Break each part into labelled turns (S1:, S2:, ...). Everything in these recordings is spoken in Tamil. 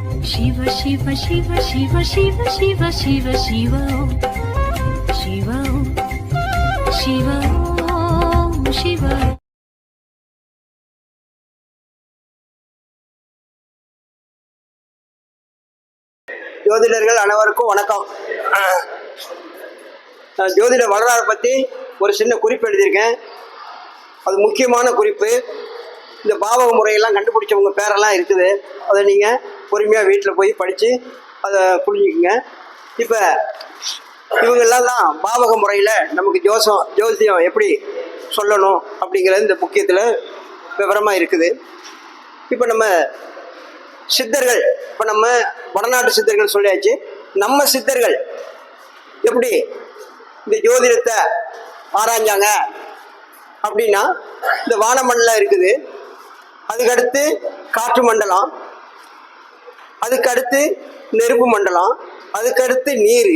S1: சிவ சிவ சிவ சிவ சிவ சிவ சிவ சிவோ சிவோ சிவோ சிவோ
S2: ஜோதிடர்கள் அனைவருக்கும் வணக்கம். ஜோதிட வரலாறு பற்றி ஒரு சின்ன குறிப்பு எழுதியிருக்கேன். அது முக்கியமான குறிப்பு. இந்த பாவக முறையெல்லாம் கண்டுபிடிச்சவங்க பேரெல்லாம் இருக்குது. அதை நீங்கள் பொறுமையாக வீட்டில் போய் படித்து அதை புரிஞ்சுக்குங்க. இப்போ இவங்கெல்லாம் தான் பாவக முறையில் நமக்கு ஜோசம் ஜோசியம் எப்படி சொல்லணும் அப்படிங்கிறது இந்த முக்கியத்தில் விவரமாக இருக்குது. இப்போ நம்ம சித்தர்கள் இப்போ நம்ம வடநாட்டு சித்தர்கள் சொல்லியாச்சு. நம்ம சித்தர்கள் எப்படி இந்த ஜோதிடத்தை ஆராய்ஞ்சாங்க அப்படின்னா இந்த வானமண்ணில் இருக்குது. அதுக்கடுத்து காற்று மண்டலம். அதுக்கடுத்து நெருப்பு மண்டலம். அதுக்கடுத்து நீர்.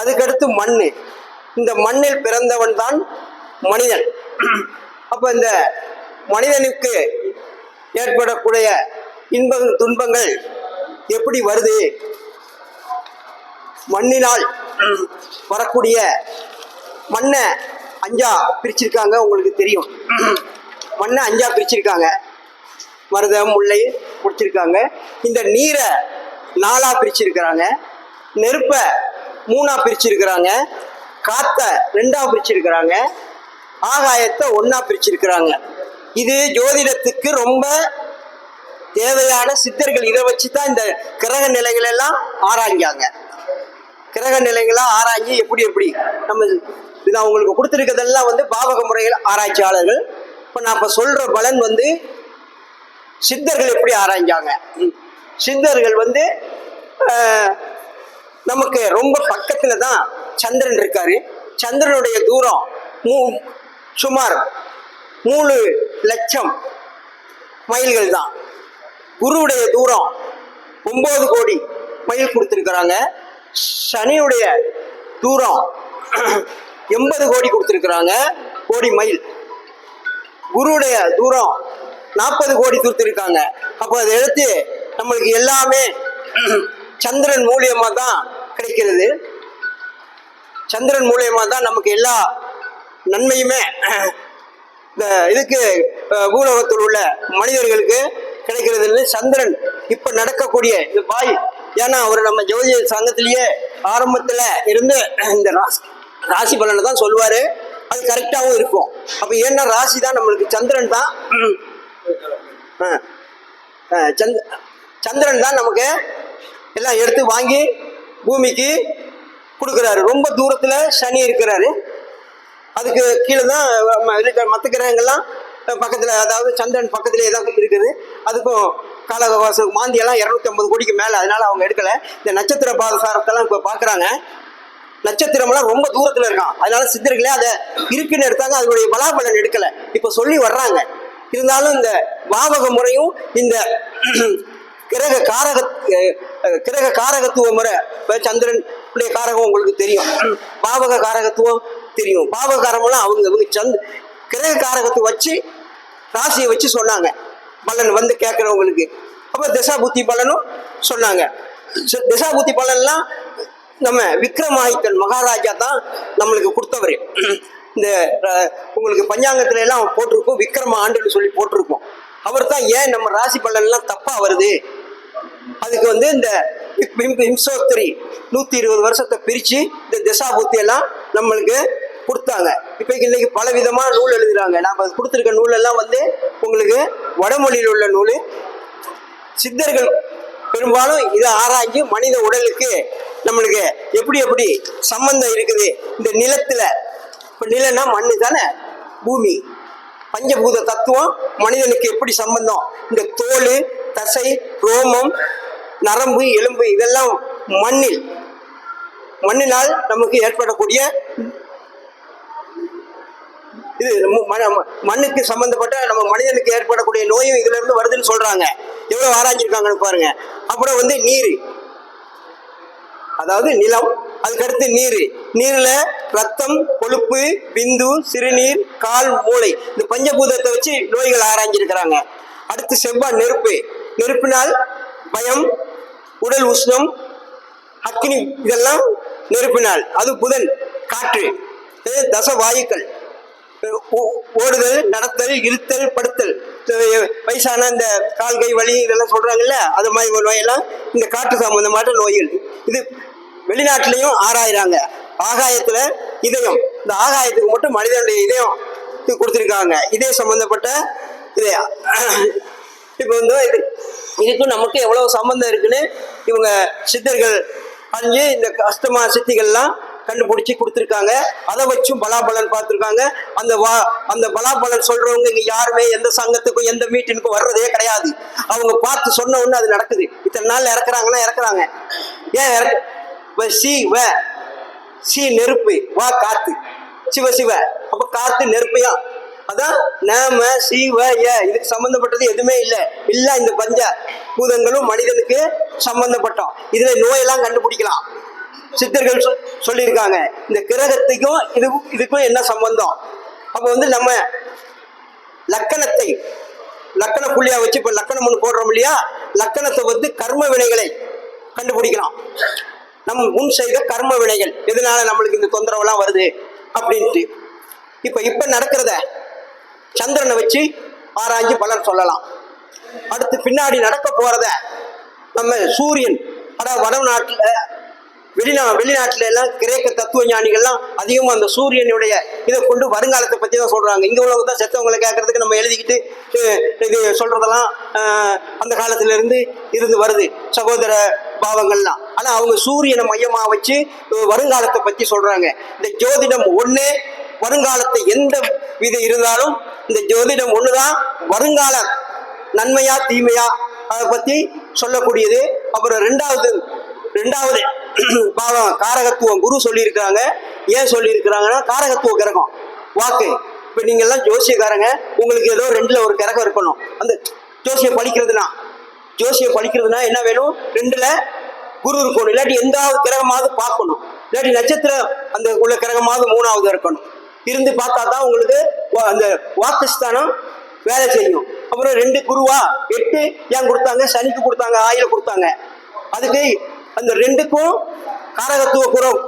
S2: அதுக்கடுத்து மண். இந்த மண்ணில் பிறந்தவன் தான் மனிதன். அப்போ இந்த மனிதனுக்கு ஏற்படக்கூடிய இன்ப துன்பங்கள் எப்படி வருது? மண்ணினால் வரக்கூடிய மண்ணை அஞ்சா பிரிச்சிருக்காங்க உங்களுக்கு தெரியும். மண்ணை அஞ்சா பிரிச்சிருக்காங்க. மருதம் முல்லை பிடிச்சிருக்காங்க இந்த நீரை நாலா பிரிச்சிருக்கிறாங்க. நெருப்பை மூணா பிரிச்சிருக்கிறாங்க. காத்த ரெண்டா பிரிச்சிருக்கிறாங்க. ஆகாயத்தை ஒண்ணா பிரிச்சிருக்கிறாங்க. இது ஜோதிடத்துக்கு ரொம்ப தேவையான சித்தர்கள் இதை வச்சு தான் இந்த கிரக நிலைகளெல்லாம் ஆராய்ஞ்சாங்க. கிரக நிலைகளாக ஆராய்ஞ்சி எப்படி எப்படி நம்ம இது அவங்களுக்கு கொடுத்துருக்கதெல்லாம் கொடுத்துருக்கிறதெல்லாம் வந்து பாவக முறையில் ஆராய்ச்சியாளர்கள். இப்போ நான் இப்போ சொல்கிற பலன் வந்து சித்தர்கள் எப்படி ஆராய்ஞ்சாங்க? ம். சித்தர்கள் வந்து நமக்கு ரொம்ப பக்கத்தில் தான் சந்திரன் இருக்காரு. சந்திரனுடைய தூரம் மூ சுமார் மூணு லட்சம் மைல்கள் தான். குருவுடைய தூரம் ஒம்பது கோடி மைல் கொடுத்துருக்குறாங்க. சனியுடைய தூரம் எண்பது கோடி கொடுத்துருக்குறாங்க கோடி மைல். குருவுடைய தூரம் நாற்பது கோடி கொடுத்துருக்காங்க. அப்போ அதை எடுத்து நம்மளுக்கு எல்லாமே சந்திரன் மூலியமாக தான் கிடைக்கிறது. சந்திரன் மூலியமாக தான் நமக்கு எல்லா நன்மையுமே இந்த இதுக்கு பூலோகத்தில் உள்ள மனிதர்களுக்கு கிடைக்கிறதுன்னு சந்திரன் இப்போ நடக்கக்கூடிய இந்த பாய். ஏன்னா அவர் நம்ம ஜோதிய சங்கத்திலேயே ஆரம்பத்தில் இருந்து இந்த ராசி ராசி பலனை தான் சொல்லுவார். அது கரெக்டாகவும் இருக்கும். அப்போ ஏன்னா ராசி தான் நம்மளுக்கு சந்திரன் தான். சந்த் சந்திரன் தான் நமக்கு எல்லாம் எடுத்து வாங்கி பூமிக்கு கொடுக்குறாரு. ரொம்ப தூரத்தில் சனி இருக்கிறாரு. அதுக்கு கீழே தான் இருக்கிற மற்ற கிரகங்கள்லாம் பக்கத்தில் அதாவது சந்திரன் பக்கத்திலே தான் இருக்குது. அதுக்கும் காலவாச மாந்தியெல்லாம் இரநூத்தி ஐம்பது கோடிக்கு மேலே அதனால் அவங்க எடுக்கலை. இந்த நட்சத்திர பாதசாரத்தெல்லாம் இப்போ பார்க்குறாங்க நட்சத்திரம்லாம் ரொம்ப தூரத்தில் இருக்கான். அதனால சித்தர்களே அதை இருக்குன்னு எடுத்தாங்க. அதனுடைய பலாபலன் எடுக்கலை. இப்போ சொல்லி வர்றாங்க. இருந்தாலும் இந்த பாவக முறையும் இந்த கிரக காரக கிரக காரகத்துவ முறை இப்போ சந்திரன் உடைய காரகம் உங்களுக்கு தெரியும். பாவக காரகத்துவம் தெரியும். பாவக காரமெல்லாம் அவங்க இவங்க சந்த் கிரக காரகத்தை வச்சு ராசியை வச்சு சொன்னாங்க. பலன் வந்து கேட்குறவங்களுக்கு. அப்போ திசா புத்தி பலனும் சொன்னாங்க. திசா புத்தி பலன்லாம் நம்ம விக்ரமாதித்தன் மகாராஜா தான் நம்மளுக்கு கொடுத்தவர். இந்த உங்களுக்கு பஞ்சாங்கத்துல எல்லாம் போட்டிருக்கோம் விக்ரம ஆண்டுன்னு சொல்லி போட்டிருக்கோம். அவர் தான் ஏன் நம்ம ராசி பலன்லாம் தப்பா வருது? அதுக்கு வந்து இந்த ஹிம்சோத்தரி நூத்தி இருபது வருஷத்தை பிரிச்சு இந்த திசா புத்தி எல்லாம் நம்மளுக்கு கொடுத்தாங்க. இப்போ இன்னைக்கு பல விதமான நூல் எழுதுறாங்க. நாம கொடுத்துருக்க நூல் எல்லாம் வந்து உங்களுக்கு வடமொழியில் உள்ள நூல். சித்தர்கள் பெரும்பாலும் இதை ஆராய்ஞ்சு மனித உடலுக்கு நம்மளுக்கு எப்படி எப்படி சம்பந்தம் இருக்குது. இந்த நிலத்துல இப்போ நிலம்னா மண்ணு தானே? பூமி. பஞ்சபூத தத்துவம் மனிதனுக்கு எப்படி சம்பந்தம்? இந்த தோல் தசை ரோமம் நரம்பு எலும்பு இதெல்லாம் மண்ணில். மண்ணினால் நமக்கு ஏற்படக்கூடிய இது ம- ம- மண்ணுக்கு சம்பந்தப்பட்ட நம்ம மனிதனுக்கு ஏற்படக்கூடிய நோயும் இதுல இருந்து வருதுன்னு சொல்றாங்க. எவ்வளவு ஆராய்ஞ்சிருக்காங்கன்னு பாருங்க. அப்புறம் வந்து நீர். அதாவது நிலம் அதுக்கடுத்து நீர். நீர்ல ரத்தம் கொழுப்பு பிந்து சிறுநீர் கால் மூளை. இந்த பஞ்சபூதத்தை வச்சு நோய்கள் ஆராய்ஞ்சிருக்கிறாங்க. அடுத்து செவ்வாய் நெருப்பு. நெருப்பினால் பயம் உடல் உஷ்ணம் அக்னி. இதெல்லாம் நெருப்பினால். அது புதன் காற்று. தச வாயுக்கள் ஓடுதல் நடத்தல் இருத்தல் படுத்தல். வயசான இந்த கால் கை வலி இதெல்லாம் சொல்றாங்கல்ல அது மாதிரி ஒரு நோயெல்லாம் இந்த காற்று சம்பந்தமான நோய்கள். இது வெளிநாட்டிலையும் ஆராயிறாங்க. ஆகாயத்துல இதயம். இந்த ஆகாயத்துக்கு மட்டும் மனிதனுடைய இதயம் கொடுத்துருக்காங்க. இதே சம்பந்தப்பட்ட இதயம் இப்போ வந்து இது இதுக்கும் நமக்கு எவ்வளவு சம்பந்தம் இருக்குன்னு இவங்க சித்தர்கள் அஞ்சு இந்த அஸ்தமா சித்திகள்லாம் கண்டுபிடிச்சி கொடுத்துருக்காங்க. அதை வச்சும் பலாபலன் பார்த்துருக்காங்க. அந்த வா அந்த பலாபலன் சொல்றவங்க இங்க யாருமே எந்த சங்கத்துக்கும் எந்த மீட்டினுக்கும் வர்றதே கிடையாது. அவங்க பார்த்து சொன்ன உடனே அது நடக்குது. இத்தனை நாள் இறக்குறாங்கன்னா இறக்குறாங்க. ஏன் இறக்கு வ சி வ சி நெருப்பு. வா காத்து. சிவ சிவ. அப்ப காத்து நெருப்பையா? அதான் நாம சிவ ஏ இதுக்கு சம்பந்தப்பட்டது எதுவுமே இல்லை. இல்ல இந்த பஞ்ச பூதங்களும் மனிதனுக்கு சம்பந்தப்பட்டோம். இதுல நோயெல்லாம் கண்டுபிடிக்கலாம். சித்தர்கள் சொ- சொல்லியிருக்காங்க. இந்த கிரகத்துக்கும் இது இதுக்கும் என்ன சம்பந்தம்? அப்போ வந்து நம்ம லக்கணத்தை லக்கண புள்ளியா வச்சு இப்போ லக்கணம் ஒன்று போடுறோம் இல்லையா? லக்கணத்தை வந்து கர்ம வினைகளை கண்டுபிடிக்கலாம். நம்ம முன் செய்த கர்ம வினைகள். எதனால நம்மளுக்கு இந்த தொந்தரவுலாம் வருது? அப்படின்ட்டு. இப்ப இப்ப நடக்கிறத சந்திரனை வச்சு ஆராய்ஞ்சு பலர் சொல்லலாம். அடுத்து பின்னாடி நடக்க போறத நம்ம சூரியன் அதாவது வடநாட்டுல வெளிநா வெளிநாட்டுல எல்லாம் கிரேக்க தத்துவ ஞானிகள்லாம் அதிகமாக அந்த சூரியனுடைய இதை கொண்டு வருங்காலத்தை பற்றி தான் சொல்கிறாங்க இந்த உள்ளவங்க தான் செத்தவங்களை கேட்கறதுக்கு நம்ம எழுதிக்கிட்டு இது சொல்கிறதெல்லாம் அந்த காலத்திலேருந்து இருந்து வருது சகோதர பாவங்கள்லாம். ஆனால் அவங்க சூரியனை மையமாக வச்சு வருங்காலத்தை பற்றி சொல்கிறாங்க இந்த ஜோதிடம் ஒன்று வருங்காலத்தை எந்த விதி இருந்தாலும் இந்த ஜோதிடம் ஒன்று தான் வருங்கால நன்மையா தீமையா அதை பற்றி சொல்லக்கூடியது. அப்புறம் ரெண்டாவது ரெண்டாவது பாவம் காரகத்துவம். குரு சொல்லியிருக்கிறாங்க. ஏன் சொல்லியிருக்கிறாங்கன்னா காரகத்துவ கிரகம். வாக்கு. இப்போ நீங்கள்லாம் ஜோசியக்காரங்க உங்களுக்கு ஏதோ ரெண்டில் ஒரு கிரகம் இருக்கணும். அந்த ஜோசியம் படிக்கிறதுனா ஜோசியம் படிக்கிறதுனா என்ன வேணும்? ரெண்டில் குரு இருக்கணும். இல்லாட்டி எந்தாவது கிரகமாவது பார்க்கணும். இல்லாட்டி நட்சத்திரம் அந்த உள்ள கிரகமாவது மூணாவது இருக்கணும். இருந்து பார்த்தா தான் உங்களுக்கு வா- அந்த வாக்குஸ்தானம் வேலை செய்யும். அப்புறம் ரெண்டு குருவா எட்டு ஏன் கொடுத்தாங்க? சனிக்கு கொடுத்தாங்க ஆயில் கொடுத்தாங்க. அதுக்கு அந்த ரெண்டுக்கும் காரகத்துவ குரம்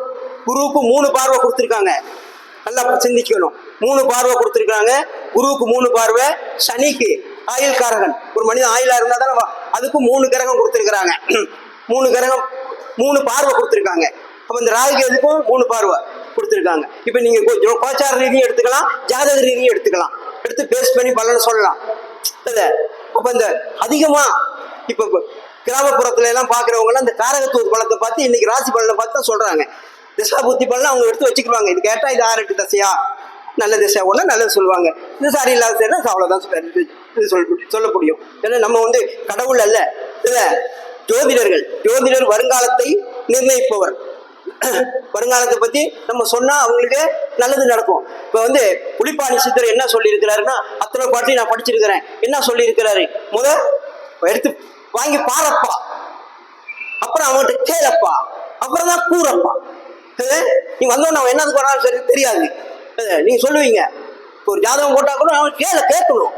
S2: குருவுக்கு மூணு பார்வை கொடுத்துருக்காங்க. நல்லா சிந்திக்கணும். மூணு பார்வை கொடுத்துருக்காங்க. குருவுக்கு மூணு பார்வை சனிக்கு ஆயுள் காரகன். ஒரு மனிதன் ஆயுளா இருந்தால் தானே அதுக்கும் மூணு கிரகம் கொடுத்துருக்குறாங்க. மூணு கிரகம் மூணு பார்வை கொடுத்துருக்காங்க. அப்போ இந்த ராகு எதுக்கும் மூணு பார்வை கொடுத்துருக்காங்க. இப்போ நீங்கள் கோச்சார ரீதியும் எடுத்துக்கலாம் ஜாதக ரீதியும் எடுத்துக்கலாம். எடுத்து பேஸ்ட் பண்ணி பலனை சொல்லலாம். அப்போ இந்த அதிகமாக இப்போ கிராமப்புறத்துல எல்லாம் பார்க்குறவங்கலாம் இந்த காரகத்துவ பலத்தை பார்த்து இன்னைக்கு ராசி பலனை பார்த்து தான் சொல்கிறாங்க திசா புத்தி பலனை அவங்க எடுத்து வச்சுக்குவாங்க இது கேட்டால் இது ஆறு எட்டு தசையா? நல்ல திசை ஒன்று நல்லது சொல்லுவாங்க. இது சரி இல்லாத திசைனா அவ்வளோதான் சொல்ல இது சொல்ல சொல்ல முடியும். ஏன்னா நம்ம வந்து கடவுள் அல்ல. இல்லை ஜோதிடர்கள் ஜோதிடர் வருங்காலத்தை நிர்ணயிப்பவர். வருங்காலத்தை பத்தி நம்ம சொன்னா அவங்களுக்கு நல்லது நடக்கும். இப்போ வந்து புலிப்பாணி சித்தர் என்ன சொல்லியிருக்கிறாருன்னா அத்தனை பாட்டி நான் படிச்சிருக்கிறேன். என்ன சொல்லியிருக்கிறாரு? முத எடுத்து வாங்கி பாரப்பா. அப்புறம் அவன்கிட்ட கேளப்பா. அப்புறம் தான் கூறப்பா. இது, நீ வந்தோன்னு அவன் என்னது பண்ணாலும் சரி தெரியாது. நீங்க சொல்லுவீங்க. இப்போ ஒரு ஜாதகம் போட்டா கூட அவன் கேள கேட்கணும்.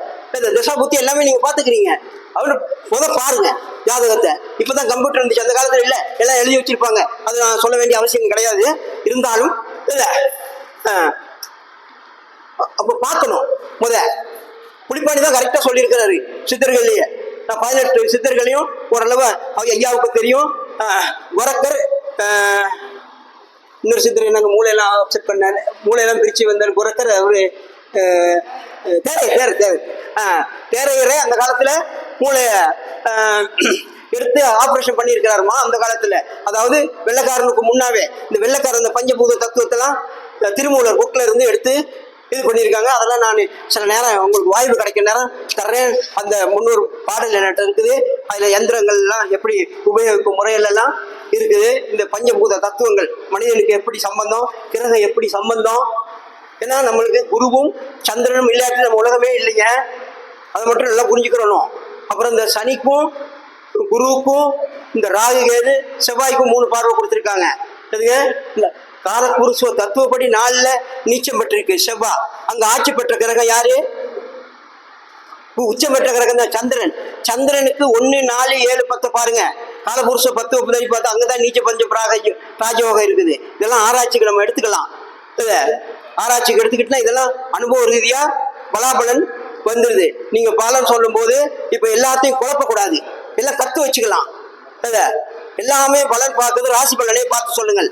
S2: திசா புத்தி எல்லாமே நீங்க பாத்துக்கிறீங்க. அவனு முத பாருங்க ஜாதகத்தை. இப்பதான் கம்ப்யூட்டர் இருந்துச்சு. அந்த காலத்துல இல்ல. எல்லாம் எழுதி வச்சிருப்பாங்க. அது நான் சொல்ல வேண்டிய அவசியம் கிடையாது. இருந்தாலும் இல்ல. அப்ப பார்க்கணும். முத. புலிப்பாணி தான் கரெக்டாக சொல்லியிருக்கிறாரு சித்தர்கள்லயே. பதினெட்டு சித்தர்களையும் ஓரளவு அவங்க ஐயாவுக்கு தெரியும். வரக்கர் இன்னொரு சித்தர் என்னங்க மூளையெல்லாம் அப்செட் பண்ணார். மூளையெல்லாம் பிரித்து வந்தார். குரக்கர் அவர் தேரை தேர் தேர். ஆஹ், அந்த காலத்தில் மூளையை எடுத்து ஆப்ரேஷன் பண்ணியிருக்கிறாருமா? அந்த காலத்தில். அதாவது வெள்ளைக்காரனுக்கு முன்னாவே இந்த வெள்ளைக்காரன் இந்த பஞ்சபூத தத்துவத்தெல்லாம் திருமூலர் புக்கில் இருந்து எடுத்து இது பண்ணியிருக்காங்க. அதெல்லாம் நான் சில நேரம் உங்களுக்கு வாய்ப்பு கிடைக்கிற நேரம் தர்றேன். அந்த முன்னூறு பாடல் என்கிட்ட இருக்குது. அதில் எந்திரங்கள்லாம் எப்படி உபயோகிக்கும் முறையிலெல்லாம் இருக்குது. இந்த பஞ்சபூத தத்துவங்கள் மனிதனுக்கு எப்படி சம்பந்தம் கிரகம் எப்படி சம்பந்தம்? ஏன்னா நம்மளுக்கு குருவும் சந்திரனும் இல்லாட்டி நம்ம உலகமே இல்லைங்க. அதை மட்டும் நல்லா புரிஞ்சுக்கிறணும். அப்புறம் இந்த சனிக்கும் குருவுக்கும் இந்த ராகு கேது செவ்வாய்க்கும் மூணு பார்வை கொடுத்துருக்காங்க. எதுங்க காலபுருஷ தத்துவப்படி நாளில் நீச்சம் பெற்றிருக்கு செவ்வா. அங்க ஆட்சி பெற்ற கிரகம் யாரு? உச்சம் பெற்ற கிரகம் தான் சந்திரன். சந்திரனுக்கு ஒன்று நாலு ஏழு பத்து பாருங்க. காலபுருஷ பத்து ஒப்புதறி பார்த்து அங்கே தான் நீச்ச பஞ்ச பிராக ராஜயோகம் இருக்குது. இதெல்லாம் ஆராய்ச்சிக்கு நம்ம எடுத்துக்கலாம். இதை ஆராய்ச்சிக்கு எடுத்துக்கிட்டுனா இதெல்லாம் அனுபவ ரீதியா பலாபலன் வந்துடுது நீங்க பலன் சொல்லும்போது இப்போ எல்லாத்தையும் குழப்பக்கூடாது. எல்லாம் கத்து வச்சுக்கலாம். இதை எல்லாமே பலன் பார்க்குறது ராசி பலனே பார்த்து சொல்லுங்கள்.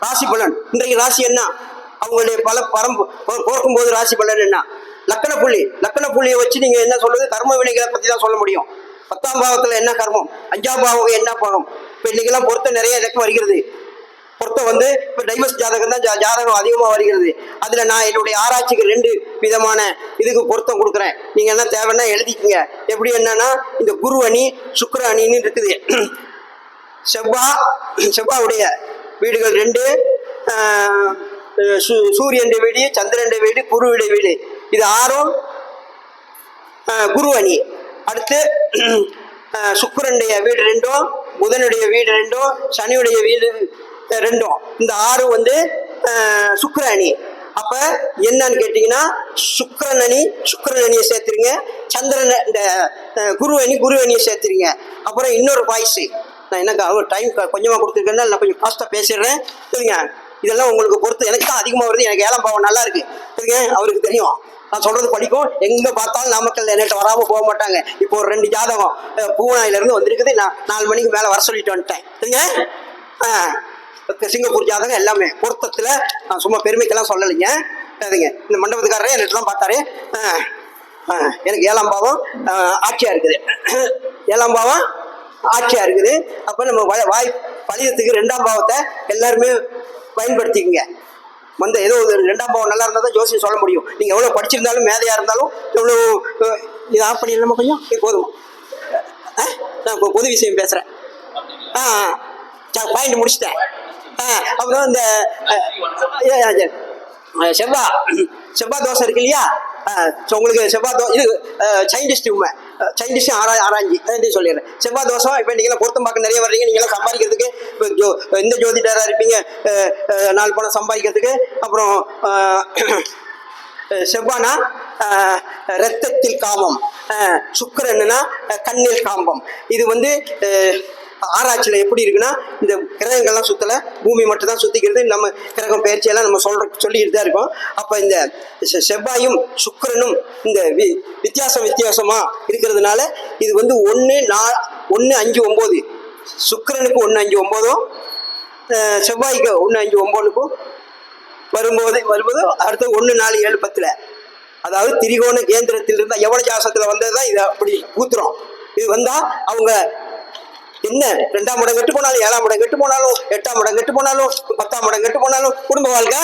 S2: ராசி பலன். இன்றைக்கு ராசி என்ன? அவங்களுடைய பல பரம்பு போர்க்கும் போது ராசி பலன் என்ன? லக்கண புள்ளி. லக்கண புள்ளியை வச்சு நீங்க என்ன சொல்றது? கர்ம வினைகளை பத்தி தான் சொல்ல முடியும். பத்தாம் பாவத்துல என்ன கர்மம்? அஞ்சாம் பாவம் என்ன பாவம்? இப்ப இன்னைக்கெல்லாம் பொருத்தம் நிறைய எனக்கு வருகிறது. பொருத்தம் வந்து இப்ப டைவர்ஸ் ஜாதகம் தான் ஜா- ஜாதகம் அதிகமா வருகிறது. அதுல நான் என்னுடைய ஆராய்ச்சிக்கு ரெண்டு விதமான இதுக்கு பொருத்தம் கொடுக்குறேன். நீங்க என்ன தேவைன்னா எழுதிக்கங்க. எப்படி என்னன்னா இந்த குரு அணி சுக்கர அணின்னு இருக்குது. செவ்வா செவ்வாவுடைய வீடுகள் ரெண்டு சூரியன் வீடு சந்திரன் வீடு குருவிட வீடு இது ஆறும் குரு அணி. அடுத்து சுக்கரனுடைய வீடு ரெண்டும் புதனுடைய வீடு ரெண்டும் சனியுடைய வீடு ரெண்டும். இந்த ஆறு வந்து ஆஹ், அணி. அப்ப என்னன்னு கேட்டீங்கன்னா சுக்கிரன் அணி அணியை சேர்த்துருங்க. சந்திரன் இந்த குரு அணி குரு அணியை சேர்த்துருங்க. அப்புறம் இன்னொரு பாய்ஸு. நான் எனக்கு டைம் கொஞ்சமாக கொடுத்துருக்கேன்னா நான் கொஞ்சம் ஃபாஸ்ட்டாக பேசிடுறேன். சரிங்க? இதெல்லாம் உங்களுக்கு பொறுத்து. எனக்கு தான் அதிகமாக வருது. எனக்கு ஏழாம் பாவம் நல்லா இருக்கு. சரிங்க? அவருக்கு தெரியும். நான் சொல்றது படிக்கும். எங்க பார்த்தாலும் நாமக்கல் என்கிட்ட வராம போக மாட்டாங்க. இப்போ ஒரு ரெண்டு ஜாதகம் அஹ், பூனாயில இருந்து வந்திருக்குது. நான் நாலு மணிக்கு மேல வர சொல்லிட்டு வந்துட்டேன். சரிங்க? ஆ, சிங்கப்பூர் ஜாதகம் எல்லாமே பொருத்தத்துல நான் சும்மா பெருமைக்கெல்லாம் சொல்லலைங்க. சரிங்க? இந்த மண்டபத்துக்காரரே என்கிட்ட தான் பார்த்தாரு. ஆ, ஆ, எனக்கு ஏழாம் பாவம் ஆட்சியாக ஆட்சியா இருக்குது. ஏழாம் பாவம் ஆட்சியா இருக்குது. அப்ப நம்ம வாய் பழியத்துக்கு ரெண்டாம் பாவத்தை எல்லாருமே பயன்படுத்திக்கங்க. வந்த ஏதோ ஒரு ரெண்டாம் பாவம் நல்லா இருந்தால் தான் ஜோசியம் சொல்ல முடியும். நீங்கள் எவ்வளோ படிச்சிருந்தாலும் மேதையாக இருந்தாலும் எவ்வளோ அஹ், இது ஆஃப் பண்ணிடலாமா கொஞ்சம்? போதும். ஆ நான் இப்போ பொது விஷயம் பேசுகிறேன் ஆ பாயிண்ட் முடிச்சிட்டேன். ஆ அப்புறம் இந்த சரி. செவ்வா செவ்வா தோசை இருக்கு இல்லையா? ஆ, உங்களுக்கு செவ்வா தோ இது சைன்டிஸ்ட் உண்மை. சைன்டிஸ்ட் ஆரா ஆராய்ஞ்சி அதான் சொல்லிடுறேன். செவ்வாய் தோஷம் இப்போ நீங்களாம் பொருத்தம் பார்க்க நிறைய வர்றீங்க. நீங்களாம் சம்பாதிக்கிறதுக்கு இப்போ ஜோ எந்த ஜோதிடராக இருப்பீங்க. நாலு பணம் சம்பாதிக்கிறதுக்கு. அப்புறம் செவ்வானா ரத்தத்தில் காமம். சுக்கரன்னா கண்ணில் காம்பம் இது வந்து ஆராய்ச்சியில் எப்படி இருக்குன்னா இந்த கிரகங்கள்லாம் சுற்றலை பூமி மட்டும் தான் சுத்திக்கிறது நம்ம கிரகம் பயிற்சியெல்லாம் நம்ம சொல்ற சொல்லிக்கிட்டு தான் இருக்கோம். அப்போ இந்த செ- செவ்வாயும் சுக்கரனும் இந்த வி வித்தியாசம் வித்தியாசமாக இருக்கிறதுனால இது வந்து ஒன்று நா ஒன்று அஞ்சு ஒம்பது. சுக்கரனுக்கு ஒன்று அஞ்சு ஒம்போதும் செவ்வாய்க்கு ஒன்று அஞ்சு ஒம்போதுக்கும் வரும்போது வரும்போது அடுத்து ஒன்று நாலு ஏழு பத்தில். அதாவது திரிகோண கேந்திரத்தில் இருந்தால் எவன ஜாசத்தில் வந்தது தான் இது அப்படி ஊத்துறோம். இது வந்தால் அவங்க என்ன ரெண்டாம் இடம் கெட்டு போனாலும் ஏழாம் இடம் கெட்டு போனாலும் எட்டாம் இடம் கெட்டு போனாலும் பத்தாம் இடம் கெட்டு போனாலும் குடும்ப வாழ்க்கை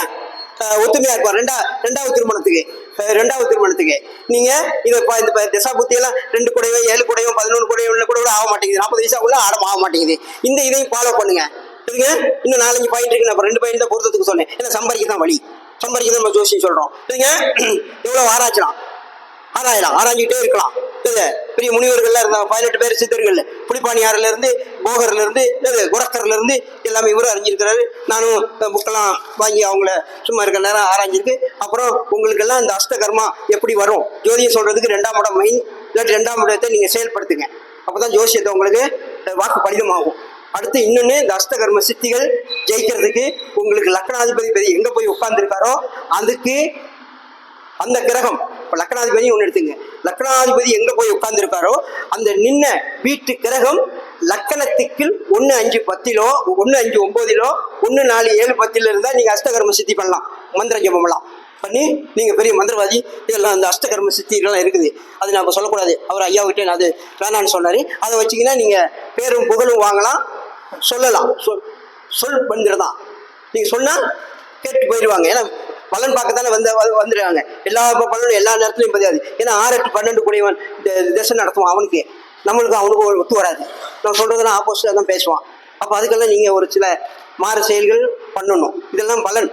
S2: ஒத்துமையா இருக்கும். ரெண்டா ரெண்டாவது திருமணத்துக்கு ரெண்டாவது திருமணத்துக்கு. நீங்க இதை ப- இந்த திசா புத்தி எல்லாம் ரெண்டு கூடையோ ஏழு கூடையோ பதினொன்று கூடையோ உள்ள கூட கூட ஆக மாட்டேங்குது. நாற்பது வயசாக்குள்ள ஆடம் ஆக மாட்டேங்குது. இந்த இதையும் ஃபாலோ பண்ணுங்க. சரிங்க இன்னும் நாலஞ்சு பாயிண்ட் இருக்கு. நான் ரெண்டு பாயிண்ட் தான் பொருத்தத்துக்கு சொன்னேன். ஏன்னா சம்பாதிக்க தான் வழி. சம்பாதிக்க நம்ம ஜோசியம் சொல்கிறோம் சரிங்க? இவ்வளோ ஆராய்ச்சலாம்? ஆராயலாம் ஆராய்ஞ்சிக்கிட்டே இருக்கலாம். இது பெரிய முனிவர்கள்லாம் இருந்தாங்க. பதினெட்டு பேர் சித்தர்கள் புளிப்பாணியாரிலேருந்து இருந்து போகர்ல இருந்து இது எல்லாமே இவரும் அறிஞ்சிருக்கிறாரு. நானும் புக்கெல்லாம் வாங்கி அவங்கள சும்மா இருக்கிற நேரம் ஆராய்ஞ்சிருக்கு. அப்புறம் உங்களுக்கெல்லாம் இந்த அஷ்டகர்மா எப்படி வரும்? ஜோதியம் சொல்கிறதுக்கு ரெண்டாம் இடம் மெயின் இல்லாட்டி ரெண்டாம் இடத்தை நீங்கள் செயல்படுத்துங்க. அப்போ தான் ஜோசியத்தை உங்களுக்கு வாக்கு பலிதமாகும் அடுத்து இன்னொன்று இந்த அஷ்டகர்ம சித்திகள் ஜெயிக்கிறதுக்கு உங்களுக்கு லக்னாதிபதி பெரிய எங்க போய் உட்கார்ந்துருக்காரோ அதுக்கு அந்த கிரகம் இப்போ லக்னாதிபதி ஒன்று எடுத்துங்க. லக்னாதிபதி எங்க போய் உட்கார்ந்துருக்காரோ அந்த நின்ன வீட்டு கிரகம் லக்கணத்துக்கு ஒன்று அஞ்சு பத்திலோ ஒன்று அஞ்சு ஒம்போதிலோ ஒன்று நாலு ஏழு பத்தில இருந்தால் நீங்கள் அஷ்டகர்ம சித்தி பண்ணலாம். மந்திரம் ஜபம்லாம் பண்ணி நீங்கள் பெரிய மந்திரவாதி இதெல்லாம் அந்த அஷ்டகர்ம சித்திகள்லாம் இருக்குது. அது நம்ம சொல்லக்கூடாது. அவர் ஐயாவுக்கிட்டே நான் அது வேணான்னு சொன்னார். அதை வச்சிங்கன்னா நீங்கள் பேரும் புகழும் வாங்கலாம். சொல்லலாம். சொல் சொல் மந்திரம் நீங்கள் சொன்னால் கேட்டு போயிடுவாங்க. ஏன்னா பலன் பார்க்கத்தானே வந்து வந்துடுவாங்க வந்துடுறாங்க எல்லா பலனும் எல்லா நேரத்துலையும் பதியாது. ஏன்னா ஆறு எட்டு பன்னெண்டு கூடியவன் திசை நடத்துவான் அவனுக்கு. நம்மளுக்கு அவனுக்கு ஒரு ஒத்து வராது. நான் சொல்றதெல்லாம் ஆப்போசிட்டாக தான் பேசுவான். அப்போ அதுக்கெல்லாம் நீங்கள் ஒரு சில மாறு செயல்கள் பண்ணணும். இதெல்லாம் பலன்.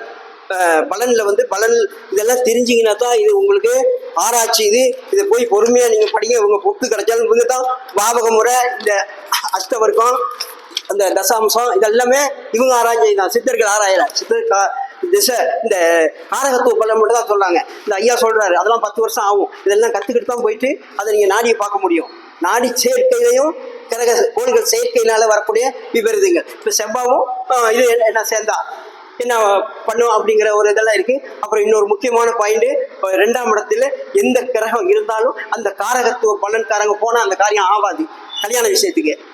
S2: பலனில் வந்து பலன் இதெல்லாம் தெரிஞ்சிங்கன்னா தான் இது உங்களுக்கு ஆராய்ச்சி இது இதை போய் பொறுமையாக நீங்கள் படிங்க. உங்கள் புக்கு கிடைச்சாலும் இவங்க தான் பாபக முறை இந்த அஷ்டவர்க்கம் அந்த தசாம்சம் இதெல்லாமே இவங்க ஆராய்ச்சி தான் சித்தர்கள் ஆராயல. சித்தர் திசை இந்த காரகத்துவ பலன் மட்டும் தான் சொல்றாங்க இந்த ஐயா சொல்றாரு அதெல்லாம் பத்து வருஷம் ஆகும். இதெல்லாம் கத்துக்கிட்டு தான் போயிட்டு அதை நீங்க நாடியை பார்க்க முடியும். நாடி சேர்க்கையிலையும் கிரக கோள்கள் செயற்கையினால வரக்கூடிய விபரீதங்கள். இப்போ செவ்வாவும் இது என்ன- என்ன சேர்ந்தா? என்ன பண்ணும் அப்படிங்கிற ஒரு இதெல்லாம் இருக்கு. அப்புறம் இன்னொரு முக்கியமான பாயிண்ட் ரெண்டாம் இடத்துல எந்த கிரகம் இருந்தாலும் அந்த காரகத்துவ பலன்காரங்க போனா அந்த காரியம் ஆகாது. கல்யாண விஷயத்துக்கு.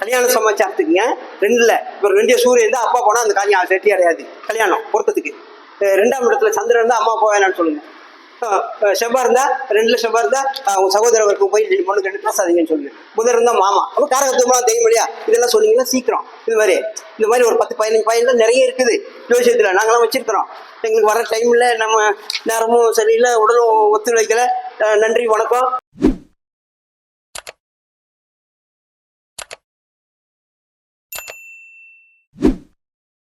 S2: கல்யாண சமாச்சாரத்துக்குங்க ரெண்டுல இப்போ ரெண்டே சூரியன் இருந்தால் அப்பா போனால் அந்த காரியம் செட்டி அடையாது. கல்யாணம் பொருத்தத்துக்கு. ரெண்டாம் இடத்துல சந்திரன் இருந்தால் அம்மா போக வேணாம்னு சொல்லுங்க. அஹ் செவ்வாய் இருந்தா ரெண்டுல செவ்வாய் இருந்தா உங்க சகோதரவருக்கு போய் ரெண்டு பொண்ணு ரெண்டு பேசாதீங்கன்னு சொல்லுங்க. புதர் இருந்தா மாமா. அப்போ காரகத்துவம் தெரியும் இல்லையா? இதெல்லாம் சொன்னீங்கன்னா சீக்கிரம். இது மாதிரி இந்த மாதிரி ஒரு பத்து பதினஞ்சு பாயிண்ட்ல நிறைய இருக்குது. ஜோசியத்தில் நாங்களாம் வச்சிருக்கிறோம். எங்களுக்கு வர டைம்ல நம்ம நேரமும் சரியில்லை உடலும் ஒத்துழைக்கல. நன்றி வணக்கம்.